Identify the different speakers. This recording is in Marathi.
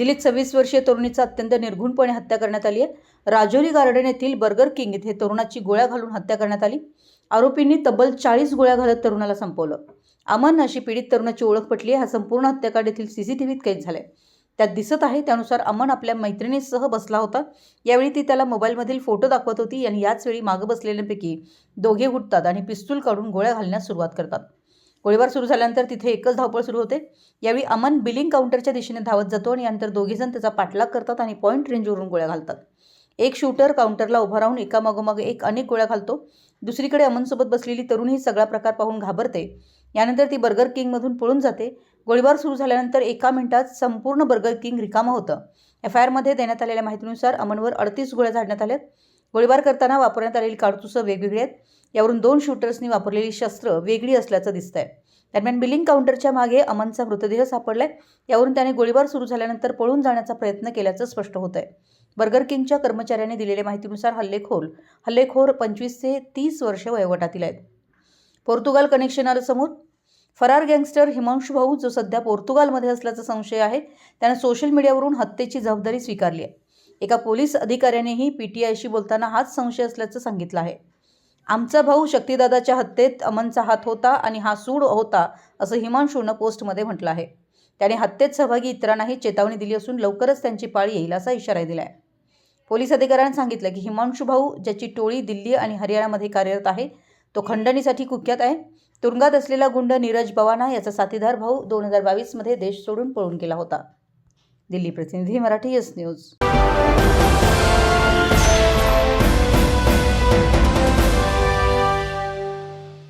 Speaker 1: दिल्लीत सव्वीस वर्षीय तरुणीचा अत्यंत निर्घुणपणे हत्या करण्यात आली आहे. राजौरी गार्डन येथील बर्गर किंग येथे तरुणाची गोळ्या घालून हत्या करण्यात आली. आरोपींनी तब्बल चाळीस गोळ्या घालत तरुणाला संपवलं. अमन अशी पीडित तरुणाची ओळख पटली आहे. हा संपूर्ण हत्याकांड येथील सीसीटीव्हीत कैद झालाय. त्यात दिसत आहे त्यानुसार अमन आपल्या मैत्रिणीसह बसला होता. यावेळी ती त्याला मोबाईलमधील फोटो दाखवत होती आणि याच वेळी मागं बसलेल्यांपैकी दोघे उठतात आणि पिस्तूल काढून गोळ्या घालण्यास सुरुवात करतात. गोळीबार सुरू झाल्यानंतर तिथे एकच धावपळ सुरू होते. यावेळी अमन बिलिंग काउंटरच्या दिशेने धावत जातो आणि यानंतर दोघेजण त्याचा पाठलाग करतात आणि पॉईंट रेंजवरून गोळ्या घालतात. एक शूटर काउंटरला उभा राहून एकामागोमाग एक अनेक गोळ्या घालतो. दुसरीकडे अमनसोबत बसलेली तरुण ही सगळा प्रकार पाहून घाबरते. यानंतर ती बर्गर किंगमधून पळून जाते. गोळीबार सुरू झाल्यानंतर एका मिनिटात संपूर्ण बर्गर किंग रिकामं होतं. एफ आय आरमध्ये देण्यात आलेल्या माहितीनुसार अमनवर अडतीस गोळ्या झाडण्यात आल्यात. गोळीबार करताना वापरण्यात आलेली काडतुसं वेगवेगळी आहेत. यावरून दोन शूटर्सनी वापरलेली शस्त्र वेगळी असल्याचं दिसतंय. दरम्यान बिलिंग काउंटरच्या मागे अमनचा मृतदेह सापडलाय. यावरून त्याने गोळीबार सुरू झाल्यानंतर पळून जाण्याचा प्रयत्न केल्याचं स्पष्ट होत आहे बर्गर किंगच्या कर्मचाऱ्यांनी दिलेल्या माहितीनुसार हल्लेखोर हल्लेखोर पंचवीस ते तीस वर्ष वयोगटातील आहेत. पोर्तुगाल कनेक्शन आलं समोर. फरार गँगस्टर हिमांशू भाऊ जो सध्या पोर्तुगालमध्ये असल्याचा संशय आहे त्यानं सोशल मीडियावरून हत्येची जबाबदारी स्वीकारली आहे. एका पोलीस अधिकाऱ्यानेही पी टी आयशी बोलताना हाच संशय असल्याचं सांगितलं आहे. आमचा भाऊ शक्तिदादाच्या हत्येत अमनचा हात होता आणि हा सूड होता असं हिमांशूनं पोस्टमध्ये म्हटलं आहे. त्याने हत्येत सहभागी इतरांनाही चेतावणी दिली असून लवकरच त्यांची पाळी येईल असा इशारा दिला आहे पोलीस अधिकाऱ्यांनी सांगितलं की हिमांशू भाऊ ज्याची टोळी दिल्ली आणि हरियाणामध्ये कार्यरत आहे तो खंडणीसाठी कुख्यात आहे. तुरुंगात असलेला गुंड नीरज बवाना याचा साथीदार भाऊ दोन हजार बावीसमध्ये देश सोडून पळून गेला होता. दिल्ली प्रतिनिधी मराठी एस न्यूज